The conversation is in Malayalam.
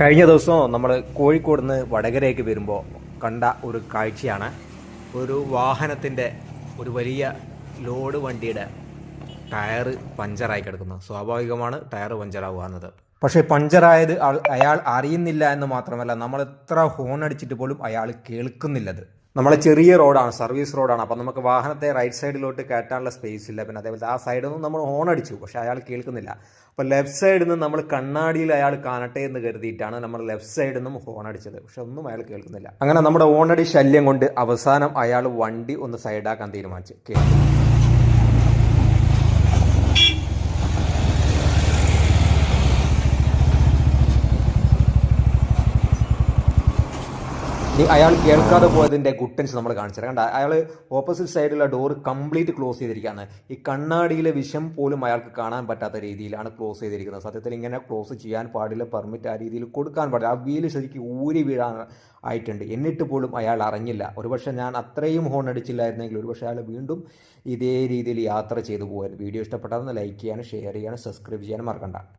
കഴിഞ്ഞ ദിവസം നമ്മൾ കോഴിക്കോട് നിന്ന് വടകരയ്ക്ക് വരുമ്പോൾ കണ്ട ഒരു കാഴ്ചയാണ്. ഒരു വാഹനത്തിന്റെ ഒരു വലിയ ലോഡ് വണ്ടിയുടെ ടയർ പഞ്ചറായി കിടക്കുന്നത് സ്വാഭാവികമാണ് ടയർ പഞ്ചറാവുന്നത് പക്ഷേ പഞ്ചറായത് അയാൾ അറിയുന്നില്ല എന്ന് മാത്രമല്ല നമ്മൾ എത്ര ഹോൺ അടിച്ചിട്ട് പോലും അയാൾ കേൾക്കുന്നില്ലത് നമ്മളെ ചെറിയ റോഡാണ് സർവീസ് റോഡാണ്. അപ്പം നമുക്ക് വാഹനത്തെ റൈറ്റ് സൈഡിലോട്ട് കയറ്റാനുള്ള സ്പേസ് ഇല്ല. പിന്നെ അതേപോലെ ആ സൈഡിൽ നിന്ന് നമ്മൾ ഹോൺ അടിച്ചു പക്ഷേ അയാൾ കേൾക്കുന്നില്ല. അപ്പോൾ ലെഫ്റ്റ് സൈഡിൽ നിന്ന് നമ്മൾ കണ്ണാടിയിൽ അയാൾ കാണട്ടെ എന്ന് കരുതിയിട്ടാണ് നമ്മൾ ലെഫ്റ്റ് സൈഡിൽ നിന്നും ഹോൺ അടിച്ചത്. പക്ഷെ ഒന്നും അയാൾ കേൾക്കുന്നില്ല. അങ്ങനെ നമ്മുടെ ഹോണടി ശല്യം കൊണ്ട് അവസാനം അയാൾ വണ്ടി ഒന്ന് സൈഡാക്കാൻ തീരുമാനിച്ചു. കേട്ടു. അയാൾ കേൾക്കാതെ പോയതിന്റെ ഗുട്ടൻസ് നമ്മൾ കാണിച്ചത് കണ്ട അയാൾ ഓപ്പോസിറ്റ് സൈഡിലുള്ള ഡോർ കംപ്ലീറ്റ് ക്ലോസ് ചെയ്തിരിക്കുകയാണ്. ഈ കണ്ണാടിയിലെ വിഷം പോലും അയാൾക്ക് കാണാൻ പറ്റാത്ത രീതിയിലാണ് ക്ലോസ് ചെയ്തിരിക്കുന്നത്. സത്യത്തിൽ ഇങ്ങനെ ക്ലോസ് ചെയ്യാൻ പാടില്ല പെർമിറ്റ് ആ രീതിയിൽ കൊടുക്കാൻ പാടില്ല. ആ വീൽ ശരിക്കും ഊരി വീഴാൻ ആയിട്ടുണ്ട്. എന്നിട്ട് പോലും അയാൾ അറിഞ്ഞില്ല. ഒരുപക്ഷെ ഞാൻ അത്രയും ഹോൺ അടിച്ചില്ലായിരുന്നെങ്കിൽ ഒരുപക്ഷെ അയാൾ വീണ്ടും ഇതേ രീതിയിൽ യാത്ര ചെയ്തു പോകാൻ വീഡിയോ ഇഷ്ടപ്പെട്ടാൽ ലൈക്ക് ചെയ്യാനും ഷെയർ ചെയ്യാനും സബ്സ്ക്രൈബ് ചെയ്യാനും മറക്കണ്ട.